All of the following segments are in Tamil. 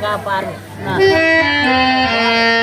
kapan nah. Hmm.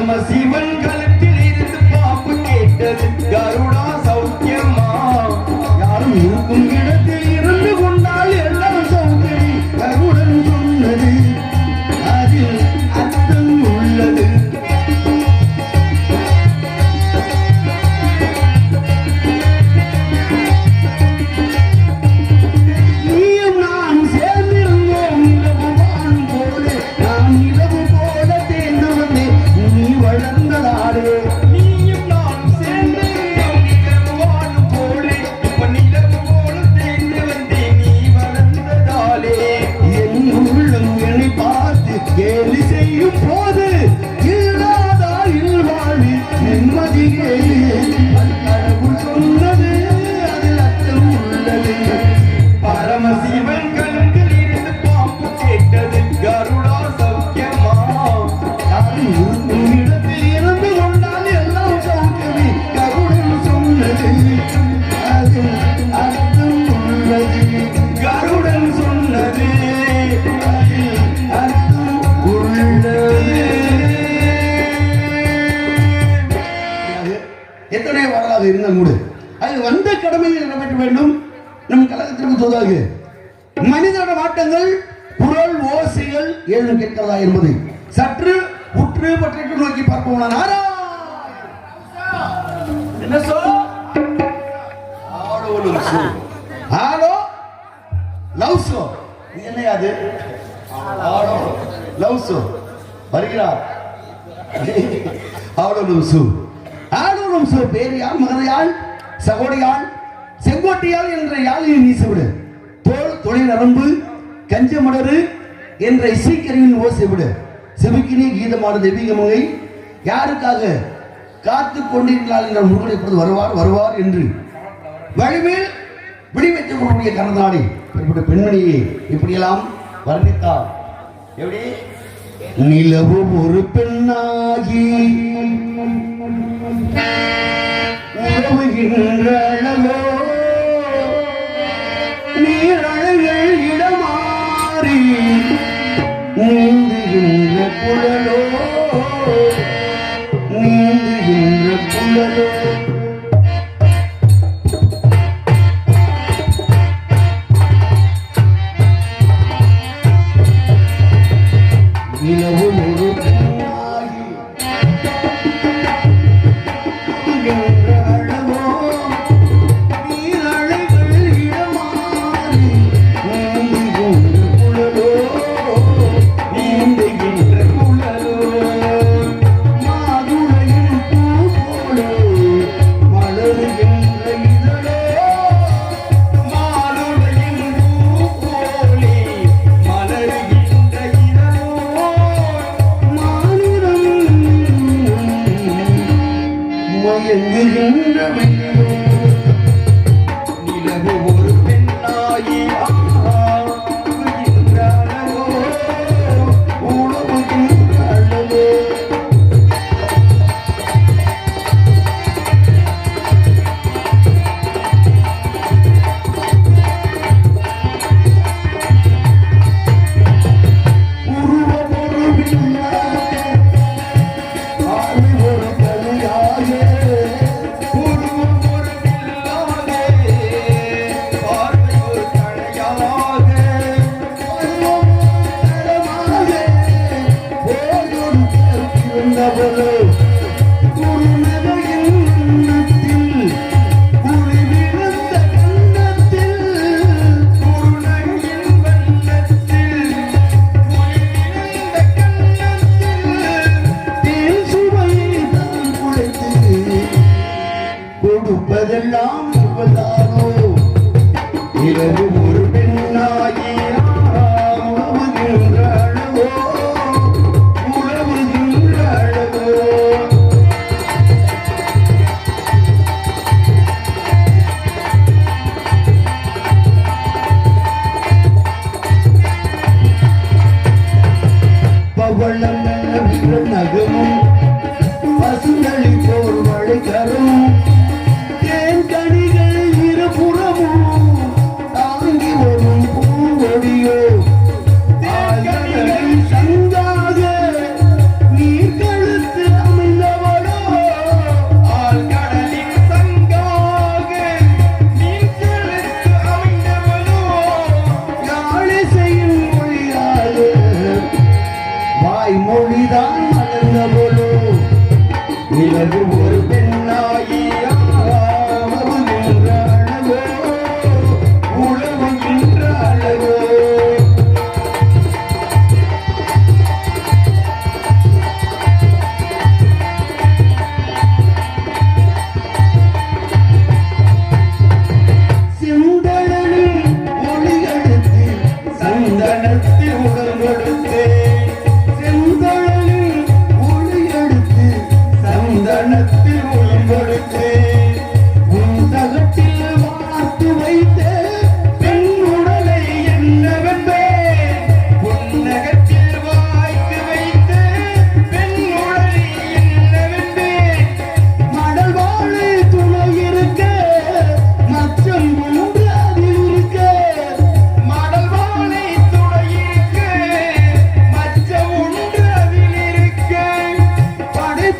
பரமசிவன் அது இருந்தால் மூடு. அது வந்த கடமையை நிறைவேற்ற வேண்டும். நம் கழகத்திற்கு தூதாகு மனிதனோட மாற்றங்கள் குரல் ஓசைகள் ஏதும் கேட்கிறதா என்பது சற்று உற்று பற்றிட்டு நோக்கி பார்ப்போம். என்ன சொல்? Hello love show. இது என்ன அது? Love show. வருகிறார். ஆடோ லவ் ஷோ. வம்ச பேரியால் மகதையால் சகோடையால் செங்கோட்டையால் என்ற யாழில் வீசிவிடு. தோல் தொழில் நரம்பு கஞ்சமடரு என்ற இசைக்கருவின் ஓசைவிடு. செவிக்கினே கீதமான தெய்வீகமுகை யாருக்காக காத்து கொண்டிருந்தால் என்ற முருகன் இப்பொழுது வருவார் வருவார் என்று. வழிமேல் விடிவைத்துக் கொள்ளக்கூடிய கரந்தாடி இப்படிப்பட்ட பெண்மணியை இப்படியெல்லாம் வர்ணித்தார் எப்படி? நிலவு ஒரு பெண்ணாகி உறவுகின்றனமோ நீரழகில் இடமாறி நீந்துகின்ற புலலோ நீந்துகின்ற புலலோ pregnant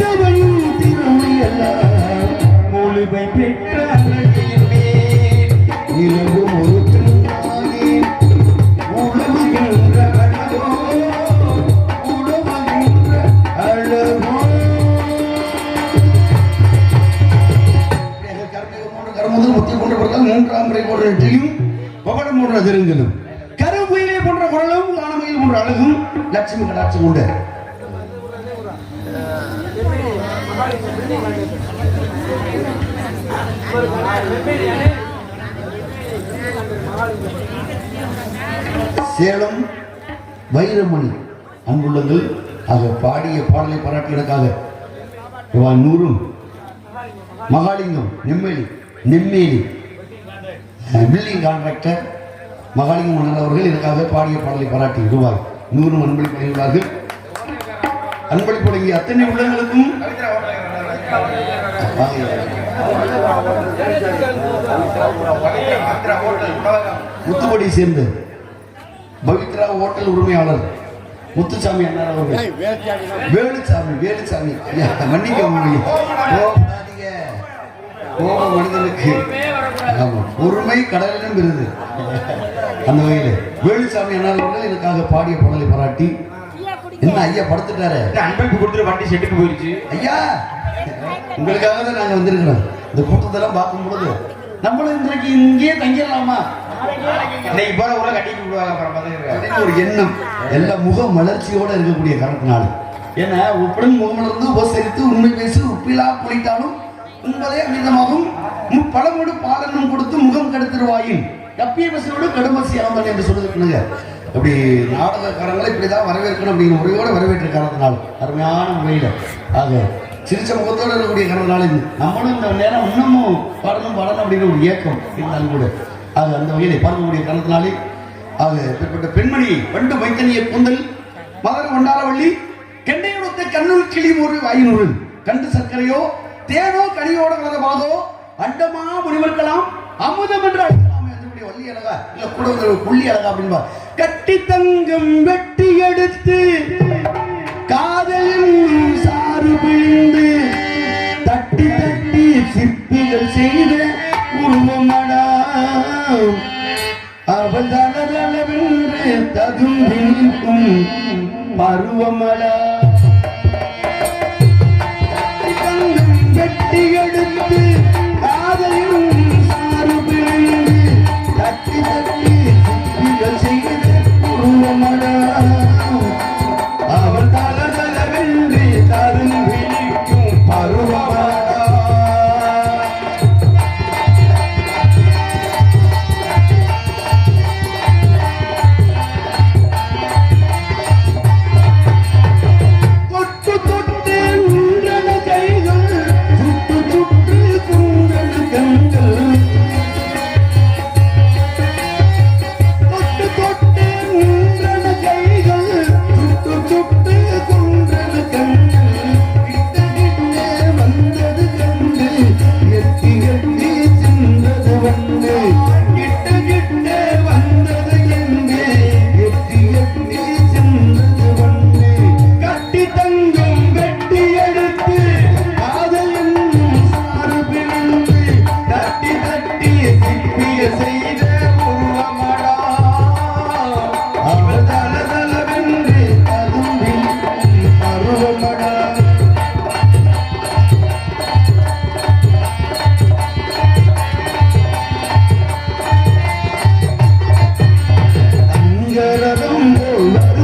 படைத்தவன் திறமையெல்லாம் முழுமை பெற்ற ஒரு உழவுகின்ற உழவுகின்ற கருமுதல் முத்தி போன்ற குரல் மூன்றாம் முறை போன்ற நெற்றியும் போன்ற திருங்கலும் கருங்குயிலே போன்ற குரலும் காணமையில் போன்ற அழகும் லட்சுமி கடாட்சி உண்டு சேலம் வைரமணி அன்புள்ளங்கள் ஆக பாடிய பாடலை பாராட்டி ரூபாய் நூறும் மகாலிங்கம் நெம்மேலி நெம்மேலி பில்டிங் கான்ட்ராக்டர் மகாலிங்கம் மன்னர் அவர்கள் எனக்காக பாடிய பாடலை பாராட்டி ரூபாய் நூறும் அன்பளிப்பு வழங்கியுள்ளார்கள். அன்பளிப்பு வழங்கிய அத்தனை உள்ளங்களுக்கும் முத்துப்படி சேர்ந்த. பவித்ரா ஹோட்டல் உரிமையாளர். முத்துசாமி அண்ணார் அவர்கள். வேலுசாமி வேலுசாமி மன்னிக்க கோபப்படாதீங்க. கோபம் மனிதனுக்கு. ஆமா பொறுமை கடலிலும் விருது அந்த வகையில் வேலுசாமி அண்ணார் அவர்கள் எனக்காக பாடிய பாடலை பாராட்டி என்ன ஐயா படுத்துட்டாரு? அன்பளிப்பு கொடுத்துட்டு வண்டி செட்டுக்கு போயிருச்சு. ஐயா உங்களுக்காக தான் நாங்க வந்திருக்கிறோம். இந்த கூட்டத்தெல்லாம் பார்க்கும் பொழுது நம்மளும் இன்றைக்கு இங்கேயே தங்கிடலாமா? இன்னைக்கு போற ஊரை கட்டிட்டு விடுவாங்க அப்புறம் ஒரு எண்ணம். எல்லா முக மலர்ச்சியோட இருக்கக்கூடிய காரணத்தினால ஏன்னா உப்படும் முகமலர்ந்து உபசரித்து உண்மை பேசி உப்பிலா குளித்தாலும் உங்களே அமிர்தமாகும். பழமோடு பாலனும் கொடுத்து முகம் கெடுத்துருவாயின். கப்பிய பசியோடு கடுமசி ஆமன் என்று சொல்லிருக்கணுங்க அப்படி நாடகக்காரங்களை இப்படிதான் வரவேற்கணும் அப்படிங்கிற முறையோட வரவேற்ற காரணத்தினால அருமையான முறையில். ஆக சிரிச்ச முகத்தோடு இருக்கக்கூடிய காரணத்தினால நம்மளும் இந்த நேரம் இன்னமும் பாடணும் பாடணும் அப்படிங்கிற ஒரு ஏக்கம் இருந்தாலும் கூட அது அந்த வகையில் பார்க்கக்கூடிய காரணத்தினாலே அது பிற்பட்ட பெண்மணி வண்டு வைத்தனிய கூந்தல் மகர் வண்டாரவள்ளி கெண்டையுடத்த கண்ணுள் கிளி ஒரு வாயினுள் கண்டு சர்க்கரையோ தேனோ கனியோட வளரவாதோ அண்டமா முனிவர்க்கலாம் அமுதம் என்று அழைக்கலாம். என்றபடி வள்ளி அழகா இல்ல கூட வந்து புள்ளி அழகா அப்படின்பா. கட்டி தங்கம் வெட்டி எடுத்து காதலின் சாறு பருவமலா Love